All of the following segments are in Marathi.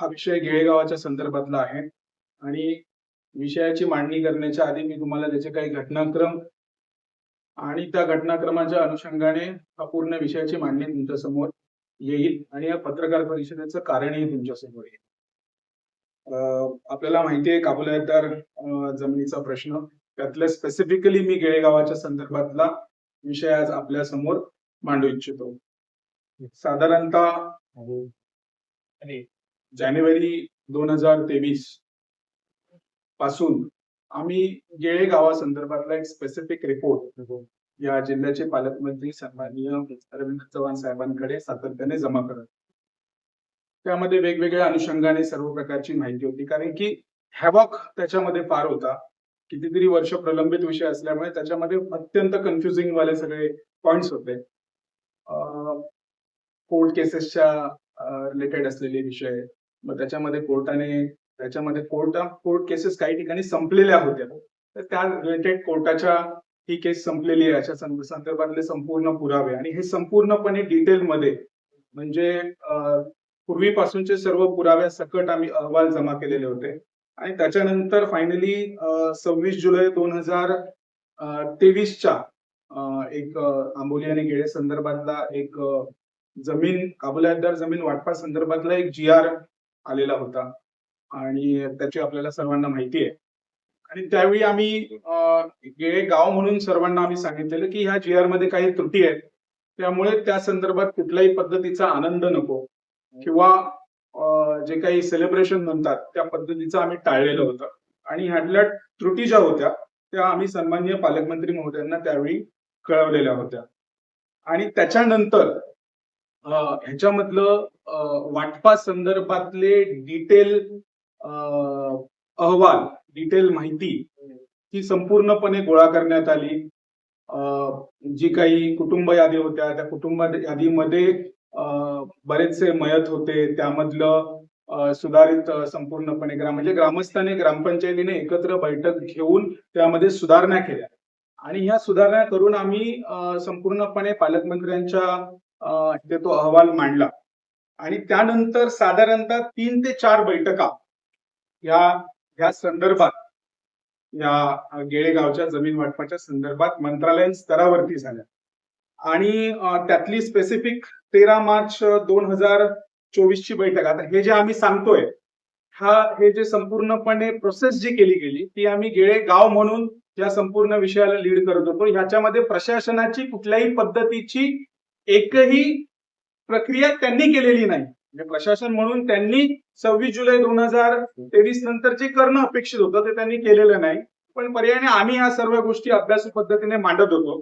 हा विषय गेळेगावाच्या संदर्भातला आहे. आणि विषयाची मांडणी करण्याच्या आधी मी तुम्हाला त्याचे काही घटनाक्रम आणि त्या घटनाक्रमाच्या अनुषंगाने हा पूर्ण विषयाची मांडणी तुमच्यासमोर येईल आणि या पत्रकार परिषदेचं कारणही तुमच्यासमोर येईल आपल्याला माहिती आहे काबुलादार जमिनीचा प्रश्न. त्यातल्या स्पेसिफिकली मी गेळेगावाच्या संदर्भातला विषय आज आपल्यासमोर मांडू इच्छितो. साधारणतः जानेवारी दोन हजार तेवीसपासून आम्ही गेळे गावासंदर्भातला एक स्पेसिफिक रिपोर्ट या जिल्ह्याचे पालकमंत्री सन्माननीय अरविंद चव्हाण साहेबांकडे सातत्याने जमा करत त्यामध्ये वेगवेगळ्या अनुषंगाने सर्व प्रकारची माहिती होती. कारण की हॅवॉक त्याच्यामध्ये फार होता. कितीतरी वर्ष प्रलंबित विषय असल्यामुळे त्याच्यामध्ये अत्यंत कन्फ्युजिंग वाले सगळे पॉइंट्स होते. कोर्ट केसेसच्या रिलेटेड असलेले विषय मग त्याच्यामध्ये कोर्टाने त्याच्यामध्ये कोर्ट कोर्ट केसेस काही ठिकाणी संपलेल्या होत्या. तर त्या रिलेटेड कोर्टाच्या ही केस संपलेली आहे. अशा संदर्भातले संपूर्ण पुरावे. आणि हे संपूर्णपणे डिटेलमध्ये म्हणजे पूर्वीपासूनचे सर्व पुराव्या सकट आम्ही अहवाल जमा केलेले होते. आणि त्याच्यानंतर फायनली सव्वीस जुलै दोन हजार तेवीसच्या एक आंबोली आणि गेळे संदर्भातला एक जमीन काबुलातदार जमीन वाटपा संदर्भातला एक जी आर आलेला होता. आणि त्याची आपल्याला सर्वांना माहिती आहे. आणि त्यावेळी आम्ही गेळे गाव म्हणून सर्वांना आम्ही सांगितलेलं की ह्या जी आरमध्ये काही त्रुटी आहेत. त्यामुळे त्या संदर्भात कुठल्याही पद्धतीचा आनंद नको. किंवा जे काही सेलिब्रेशन म्हणतात त्या पद्धतीचं आम्ही टाळलेलं होतं. आणि ह्यातल्या त्रुटी ज्या होत्या त्या आम्ही सन्मान्य पालकमंत्री महोदयांना त्यावेळी कळवलेल्या होत्या. आणि त्याच्यानंतर ह्याच्यामधलं वाटपा संदर्भातले डिटेल अहवाल डिटेल माहिती ही संपूर्णपणे गोळा करण्यात आली. जी काही कुटुंब यादी होत्या त्या कुटुंब यादीमध्ये बरेचसे मयत होते. त्यामधलं सुधारित संपूर्णपणे ग्राम म्हणजे ग्रामस्थांनी ग्रामपंचायतीने एकत्र बैठक घेऊन त्यामध्ये सुधारणा केल्या. आणि ह्या सुधारणा करून आम्ही संपूर्णपणे पालकमंत्र्यांच्या तो अहवाल मांडला. आणि त्यानंतर साधारणतः तीन ते चार बैठका या या संदर्भात या गेळेगावच्या जमीन वाटपाच्या संदर्भात मंत्रालयीन स्तरावरती झाल्या. आणि त्यातली स्पेसिफिक तेरा मार्च दोन हजार चोवीस ची बैठक. आता हे जे आम्ही सांगतोय हा हे जे संपूर्णपणे प्रोसेस जी केली गेली ती आम्ही गेळे गाव म्हणून या संपूर्ण विषयाला लीड करत होतो. ह्याच्यामध्ये प्रशासनाची कुठल्याही पद्धतीची एकही प्रक्रिया त्यांनी केलेली नाही. म्हणजे प्रशासन म्हणून त्यांनी सव्वीस जुलै दोन हजार तेवीस नंतर जे करणं अपेक्षित होतं ते त्यांनी केलेलं नाही. पण पर्यायाने आम्ही ह्या सर्व गोष्टी अभ्यासू पद्धतीने मांडत होतो.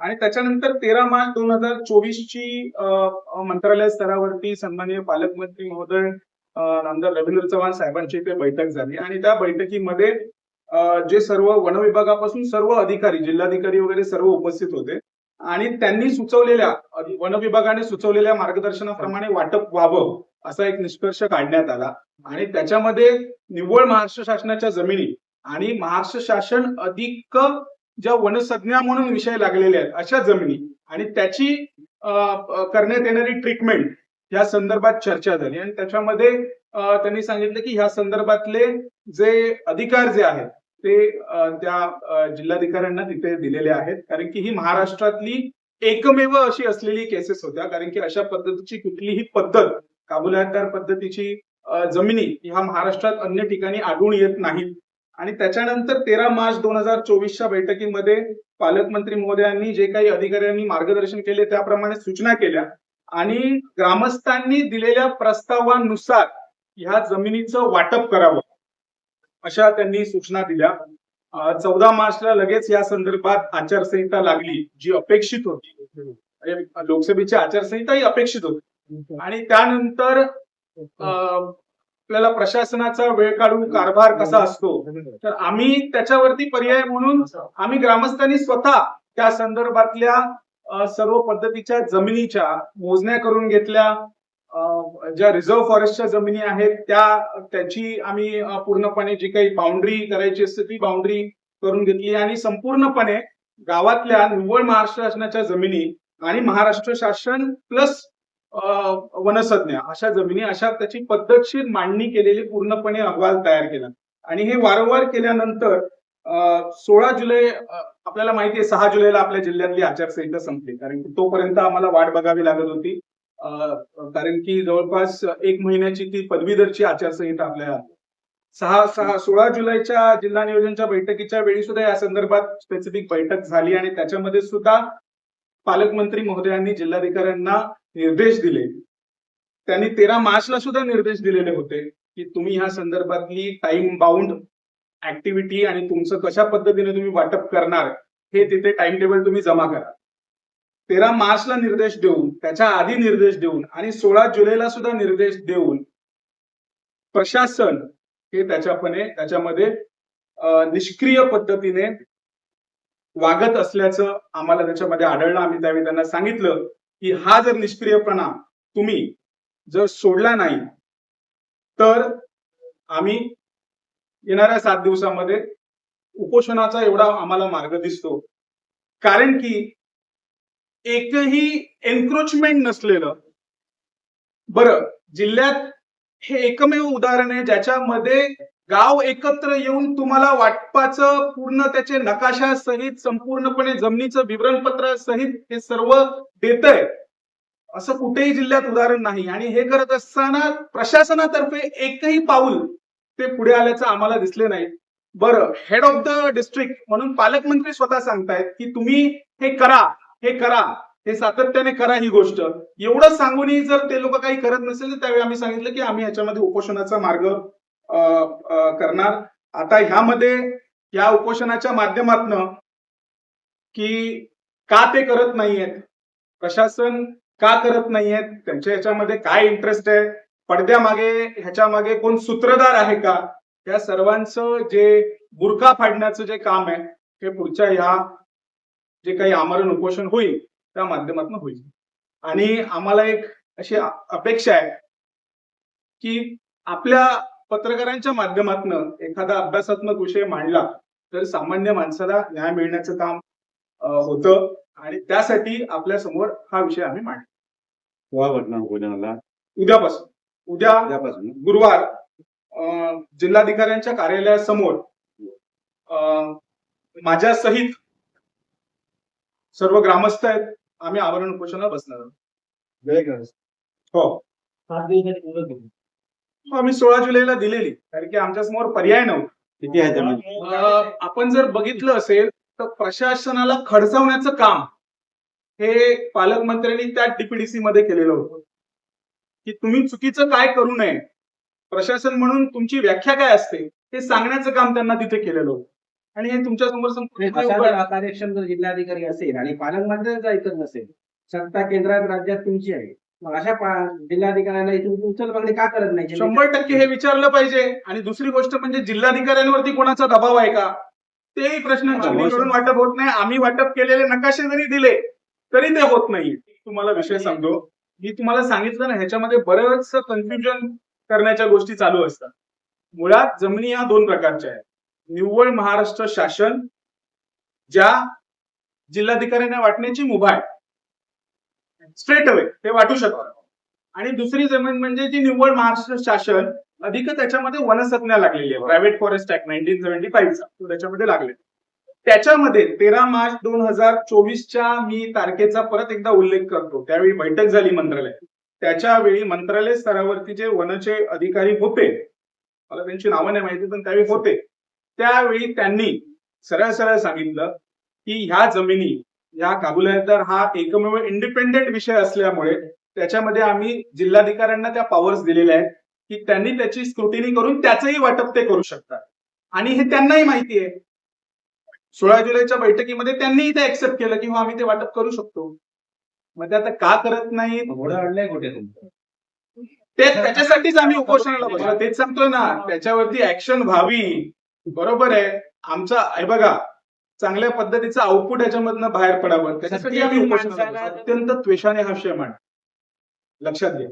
आणि त्याच्यानंतर तेरा मार्च दोन हजार चोवीस ची मंत्रालय स्तरावरती सन्माननीय पालकमंत्री महोदय आमदार रवींद्र चव्हाण साहेबांची इथे बैठक झाली. आणि त्या बैठकीमध्ये जे सर्व वन विभागापासून सर्व अधिकारी जिल्हाधिकारी वगैरे सर्व उपस्थित होते. आणि त्यांनी सुचवलेल्या वन विभागाने सुचवलेल्या मार्गदर्शनाप्रमाणे वाटप व्हावं असा एक निष्कर्ष काढण्यात आला. आणि त्याच्यामध्ये निव्वळ महाराष्ट्र शासनाच्या जमिनी आणि महाराष्ट्र शासन अधिक ज्या वनसंज्ञा म्हणून विषय लागलेले आहेत अशा जमिनी आणि त्याची करण्यात येणारी ट्रीटमेंट या संदर्भात चर्चा झाली. आणि त्याच्यामध्ये त्यांनी सांगितलं की ह्या संदर्भातले जे अधिकार जे आहेत ते त्या जिल्हाधिकाऱ्यांना तिथे दिलेले आहेत. कारण की ही महाराष्ट्रातली एकमेव अशी असलेली केसेस होत्या. कारण की अशा पद्धतीची कुठलीही पद्धत काबुलाकार पद्धतीची जमिनी ह्या महाराष्ट्रात अन्य ठिकाणी आढळून येत नाहीत. आणि त्याच्यानंतर तेरा मार्च दोन हजार चोवीसच्या बैठकीमध्ये पालकमंत्री महोदयांनी जे काही अधिकाऱ्यांनी मार्गदर्शन केले त्याप्रमाणे सूचना केल्या. आणि ग्रामस्थांनी दिलेल्या प्रस्तावानुसार ह्या जमिनीचं वाटप करावं. अशा त्यांनी सूचना दिल्या. चौदा मार्चला लगेच या संदर्भात आचारसंहिता लागली जी अपेक्षित होती. म्हणजे, लोकसभेची आचारसंहिता ही अपेक्षित होती. आणि त्यानंतर आपल्याला प्रशासनाचा वेळ काढून कारभार कसा असतो तर आम्ही त्याच्यावरती पर्याय म्हणून आम्ही ग्रामस्थांनी स्वतः त्या संदर्भातल्या सर्व पद्धतीच्या जमिनीच्या मोजण्या करून घेतल्या. ज्या रिझर्व्ह फॉरेस्टच्या जमिनी आहेत त्या त्याची आम्ही पूर्णपणे जी काही बाउंड्री करायची असते ती बाउंड्री करून घेतली. आणि संपूर्णपणे गावातल्या निव्वळ महाराष्ट्र शासनाच्या जमिनी आणि महाराष्ट्र शासन प्लस अं, वनसज्ञ अशा जमिनी अशा त्याची पद्धतशीर मांडणी केलेली पूर्णपणे अहवाल तयार केला. आणि हे वारंवार केल्यानंतर सोळा जुलै आपल्याला माहिती आहे सहा जुलैला आपल्या जिल्ह्यातली आचारसंहिता संपली. कारण की तोपर्यंत आम्हाला वाट बघावी लागत होती. कारण की जवळपास एक महिन्याची ती पदवीधरची आचारसंहिता आपल्या सहा सहा सोळा जुलैच्या जिल्हा नियोजनच्या बैठकीच्या वेळी सुद्धा या संदर्भात स्पेसिफिक बैठक झाली आणि त्याच्यामध्ये सुद्धा पालकमंत्री महोदयांनी जिल्हाधिकाऱ्यांना निर्देश दिले. त्यांनी तेरा मार्चला सुद्धा निर्देश दिलेले होते की तुम्ही ह्या संदर्भातली टाइम बाउंड ऍक्टिव्हिटी आणि तुमचं कशा पद्धतीने तुम्ही वाटप करणार हे तिथे टाइम टेबल तुम्ही जमा करा. तेरा मार्चला निर्देश देऊन त्याच्या आधी निर्देश देऊन आणि सोळा जुलैला सुद्धा निर्देश देऊन प्रशासन हे त्याच्यापणे त्याच्यामध्ये निष्क्रिय पद्धतीने वागत असल्याचं आम्हाला त्याच्यामध्ये आढळलं. आम्ही त्यावेळी त्यांना सांगितलं की हा जर निष्क्रियपणा तुम्ही जर सोडला नाही तर आम्ही येणाऱ्या सात दिवसामध्ये उपोषणाचा एवढा आम्हाला मार्ग दिसतो. कारण की एकही एन्क्रोचमेंट नसलेलं. बरं जिल्ह्यात हे एकमेव उदाहरण आहे ज्याच्यामध्ये गाव एकत्र येऊन तुम्हाला वाटपाचं पूर्ण त्याचे नकाशा सहित संपूर्णपणे जमिनीचं विवरणपत्र सहित हे सर्व देत आहे असं कुठेही जिल्ह्यात उदाहरण नाही. आणि हे करत असताना प्रशासनातर्फे एकही पाऊल ते पुढे आल्याचं आम्हाला दिसले नाही. बरं हेड ऑफ द डिस्ट्रिक्ट म्हणून पालकमंत्री स्वतः सांगतायत की तुम्ही हे करा. हे करा हे सातत्याने करा ही गोष्ट. एवढं सांगूनही जर ते लोक काही करत नसेल तर त्यावेळी आम्ही सांगितलं की आम्ही याच्यामध्ये उपोषणाचा मार्ग करणार. आता ह्यामध्ये या उपोषणाच्या माध्यमातनं की का ते करत नाहीयेत? प्रशासन का करत नाहीयेत? त्यांच्या ह्याच्यामध्ये काय इंटरेस्ट आहे? पडद्यामागे ह्याच्या मागे कोण सूत्रधार आहे का? या सर्वांचं जे बुरखा फाडण्याचं जे काम आहे हे पुढच्या ह्या जे काही आमरण उपोषण होईल त्या माध्यमातून होईल. आणि आम्हाला एक अशी अपेक्षा आहे की आपल्या पत्रकारांच्या माध्यमातून एखादा अभ्यासात्मक विषय मांडला तर सामान्य माणसाला न्याय मिळण्याचं काम होतं आणि त्यासाठी आपल्यासमोर हा विषय आम्ही मांडला. उपोषणाला उद्यापासून. उद्या उद्यापासून. गुरुवार जिल्हाधिकाऱ्यांच्या कार्यालयासमोर माझ्या सहित सर्व ग्रामस्थ आहेत. आम्ही आवरण उपोषणाला बसणार आहोत. हो. हो, आम्ही सोळा जुलैला दिलेली. कारण की आमच्यासमोर पर्याय नव्हता. आपण जर बघितलं असेल तर प्रशासनाला खडसवण्याचं काम हे पालकमंत्र्यांनी त्या डीपीडीसी मध्ये केलेलं होतं. की तुम्ही चुकीचं काय करू नये? प्रशासन म्हणून तुमची व्याख्या काय असते? हे सांगण्याचं काम त्यांना तिथे केलेलं होतं. आणि हे तुमच्यासमोर असा जर जिल्हाधिकारी असेल आणि पालकमंत्र्यांचा ऐकत नसेल सत्ता केंद्रात राज्यात तुमची आहे मग अशा जिल्हाधिकाऱ्यांना उचल मागणी का करत नाही? शंभर टक्के हे विचारलं पाहिजे. आणि दुसरी गोष्ट म्हणजे जिल्हाधिकाऱ्यांवरती कोणाचा दबाव आहे का? तेही प्रश्न चिमणीकडून वाटप होत नाही. आम्ही वाटप केलेले नकाशे जरी दिले तरी ते होत नाही. तुम्हाला विषय सांगतो. मी तुम्हाला सांगितलं ना ह्याच्यामध्ये बरंच कन्फ्युजन करण्याच्या गोष्टी चालू असतात. मुळात जमिनी या दोन प्रकारच्या आहेत. निव्वळ महाराष्ट्र शासन ज्या जिल्हाधिकाऱ्यांना वाटण्याची मुभा आहे स्ट्रेट अवे ते वाटू शकतात. आणि दुसरी जमीन म्हणजे जी निव्वळ महाराष्ट्र शासन अधिक त्याच्यामध्ये वनसंज्ञा लागलेली आहे. Private forest act nineteen seventy फाईव्हचा तो त्याच्यामध्ये लागले. त्याच्यामध्ये तेरा मार्च दोन हजार चोवीसच्या मी तारखेचा परत एकदा उल्लेख करतो. त्यावेळी बैठक झाली मंत्रालयात. त्याच्यावेळी मंत्रालय स्तरावरती जे वनचे अधिकारी होते मला त्यांची नावं नाही माहिती पण त्यावेळी होते. त्यावेळी त्यांनी सरळ सरळ सांगितलं की ह्या जमिनी ह्या काबुलायतदार हा एकमेव इंडिपेंडेंट विषय असल्यामुळे त्याच्यामध्ये आम्ही जिल्हाधिकाऱ्यांना त्या पॉवर्स दिलेल्या आहेत की त्यांनी त्याची स्क्रुटिनी करून त्याचंही वाटप ते करू शकतात. आणि हे त्यांनाही माहिती आहे. सोळा जुलैच्या बैठकीमध्ये त्यांनीही ते एक्सेप्ट केलं की हो आम्ही ते वाटप करू शकतो. मग ते आता का करत नाही घोडं कुठे तुमचं? ते त्याच्यासाठीच आम्ही उपोषणाला बसलो. तेच सांगतोय ना त्याच्यावरती ऍक्शन व्हावी. बरोबर आहे. आमचा हे बघा चांगल्या पद्धतीचं आउटपुट याच्यामधनं बाहेर पडावं. त्याच्यासाठी आम्ही. अत्यंत त्वेषाने हा विषय मांड लक्षात घ्या.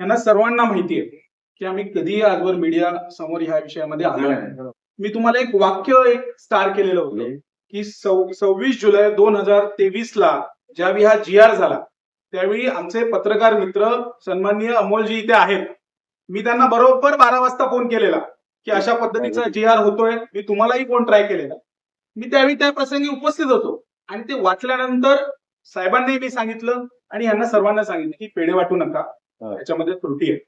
यांना सर्वांना माहिती आहे की आम्ही कधीही आजवर मीडिया समोर ह्या विषयामध्ये आलो नाही. मी तुम्हाला एक वाक्य एक स्टार केलेलं होतं की सव्वीस जुलै दोन हजार तेवीस ला ज्यावेळी हा जी आर झाला त्यावेळी आमचे पत्रकार मित्र सन्माननीय अमोलजी इथे आहेत. मी त्यांना बरोबर बारा वाजता फोन केलेला. की अशा पद्धतीचा जी आर होतोय मी तुम्हालाही फोन ट्राय केलेला? मी त्यावेळी त्या प्रसंगी उपस्थित होतो. आणि ते वाचल्यानंतर साहेबांनाही मी सांगितलं आणि यांना सर्वांना सांगितलं की पेढे वाटू नका. याच्यामध्ये त्रुटी आहे.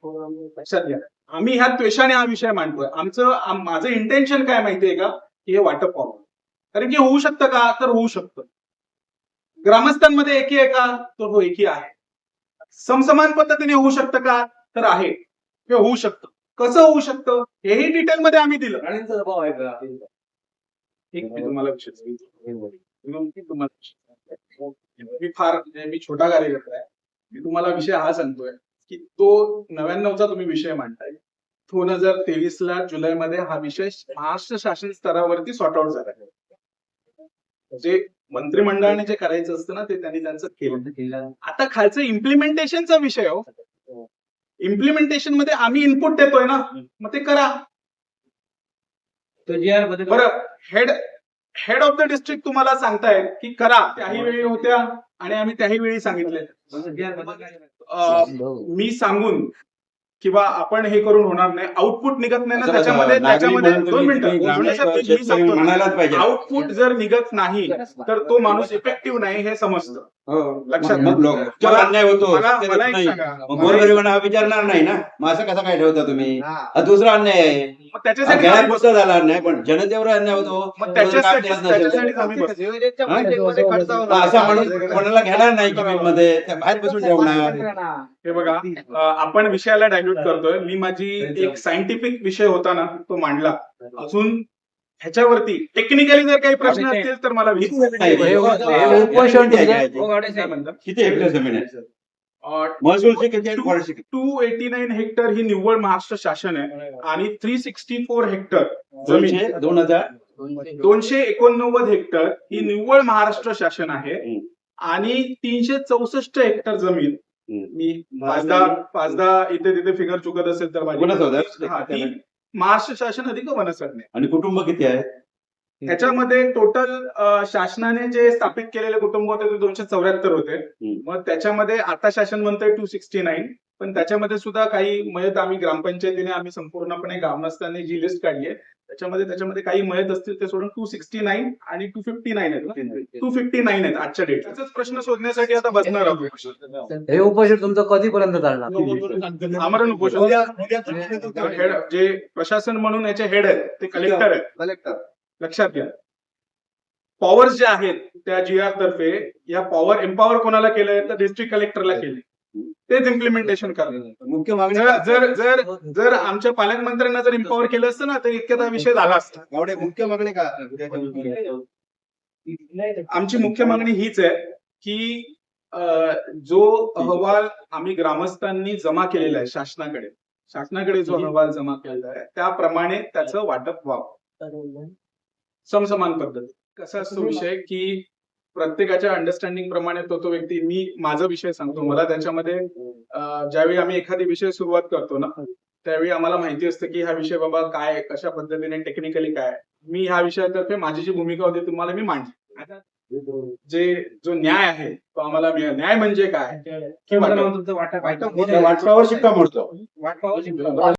लक्षात घ्या. आम्ही ह्या त्वेषाने हा विषय मांडतोय. आमचं आम- माझं इंटेन्शन काय माहितीये का? की हे वाटप व्हावं. कारण की होऊ शकतं का? तर होऊ शकतं. ग्रामस्थांमध्ये एकी आहे का? तर हो एकी आहे. समसमान पद्धतीने होऊ शकतं का? तर आहे. हे होऊ शकतं. कसं होऊ शकतं? हेही डिटेलमध्ये आम्ही दिलं. राणींचा दबाव आहे का? एक मी तुम्हाला विषय सांगतो. मी तुम्हाला विषय सांगतो. मी फार म्हणजे मी छोटा कार्यकर्ता आहे. मी तुम्हाला विषय हा सांगतोय की तो नव्याण्णवचा तुम्ही विषय मांडताय. दोन हजार तेवीस ला जुलैमध्ये हा विषय महाराष्ट्र शासन स्तरावरती सॉर्ट आउट झाला. जे मंत्रिमंडळाने जे करायचं असतं ना ते त्यांनी त्यांचं केलं. आता खालचं इम्प्लिमेंटेशनचा विषय हो. इम्प्लिमेंटेशनमध्ये आम्ही इनपुट देतोय ना मग ते करा. जी आर बरं head head of the district तुम्हाला सांगतायत की करा. त्याही वेळी होत्या आणि आम्ही त्याही वेळी सांगितले मी सांगून किंवा आपण हे करून होणार नाही. आउटपुट निघत नाही ना त्याच्यामध्ये. त्याच्यामध्ये दोन मिनिटं. सांगतो आउटपुट जर निघत नाही तर तो माणूस इफेक्टिव्ह नाही हे समजतं. हो. लक्षात मग अन्याय होतो मला शेतकऱ्यात मला एक नाही. सांगा. मग गोरगरिबांना हा विचारणार नाही ना? मग असं कसा काय ठेवता तुम्ही? हा. दुसरा अन्याय आहे. मग हा त्याच्यासाठी घेण्यापुरता झाला अन्याय पण जनतेवर अन्याय होतो. मग त्याच्यासाठी करत नसेल. हा? मग असा लागतं. माणूस कोणाला घेणार नाही मध्ये? त्या बाहेर बसून ठेवणार. हे बघा अं, आपण विषयाला डायल्यूट करतोय. मी माझी एक सायंटिफिक विषय होता ना तो मांडला. अजून ह्याच्यावरती टेक्निकली जर काही प्रश्न असतील तर मला. हे- किती हेक्टर जमीन आहे? टू एटी नाईन हेक्टर ही निव्वळ महाराष्ट्र शासन आहे आणि थ्री सिक्स्टी फोर हेक्टर जमीन. दोन हजार? दोनशे एकोणनव्वद हेक्टर ही निव्वळ महाराष्ट्र शासन आहे. आणि तीनशे चौसष्ट हेक्टर जमीन. मी पाचदा पाचदा इथे तिथे फिगर चुकत असेल तर माझी हा, महाराष्ट्र शासन अधिक वनसरणे आणि कुटुंब किती आहे त्याच्यामध्ये टोटल शासनाने जे स्थापित केलेले कुटुंब होते ते दोनशे चौऱ्याहत्तर होते. मग त्याच्यामध्ये आता शासन म्हणतंय टू सिक्स्टी नाईन पण त्याच्यामध्ये सुद्धा काही मयत आम्ही ग्रामपंचायतीने आम्ही संपूर्णपणे ग्रामस्थांनी जी लिस्ट काढली आहे त्याच्यामध्ये त्याच्यामध्ये काही मयत असतील ते सोडून टू सिक्स्टी नाईन आणि टू फिफ्टी नाईन आहेत टू फिफ्टी नाईन आहेत आजच्या डेट प्रश्न शोधण्यासाठी आता बसणार आहोत. हे उपोषण तुमचं कधीपर्यंत चालणार? आमरण उपोषण. हेड जे प्रशासन म्हणून याचे हेड आहेत ते कलेक्टर आहेत. कलेक्टर लक्षात घ्या. पॉवर जे आहेत त्या जी आर तर्फे या पॉवर एम्पॉवर कोणाला केलंय? तर डिस्ट्रिक्ट कलेक्टरला केले तेच इम्प्लिमेंटेशन करणार. मुख्य मागणी जर जर जर जर आमच्या पालकमंत्र्यांना जर एम्पॉवर केलं असतं ना तर इतक्यात हा विषय झाला असता. गावडे मुख्य मागणी का आमची मुख्य मागणी हीच आहे की जो अहवाल आम्ही ग्रामस्थांनी जमा केलेला आहे शासनाकडे शासनाकडे जो अहवाल जमा केलेला आहे त्याप्रमाणे त्याचं वाटप व्हावं. समसमान पद्धती. कसा असतो विषय की प्रत्येकाच्या अंडरस्टँडिंग प्रमाणे तो तो व्यक्ती मी माझा विषय सांगतो. मला त्याच्यामध्ये अं, ज्यावेळी आम्ही एखादी विषय सुरुवात करतो ना त्यावेळी आम्हाला माहिती असतं की हा विषय बाबा काय आहे, कशा पद्धतीने टेक्निकली काय आहे. मी ह्या विषयातर्फे माझी जी भूमिका होती तुम्हाला मी मांडली. जे जो न्याय आहे तो आम्हाला न्याय म्हणजे काय? वाटपावर शिक्का मोडतो. वाटपावर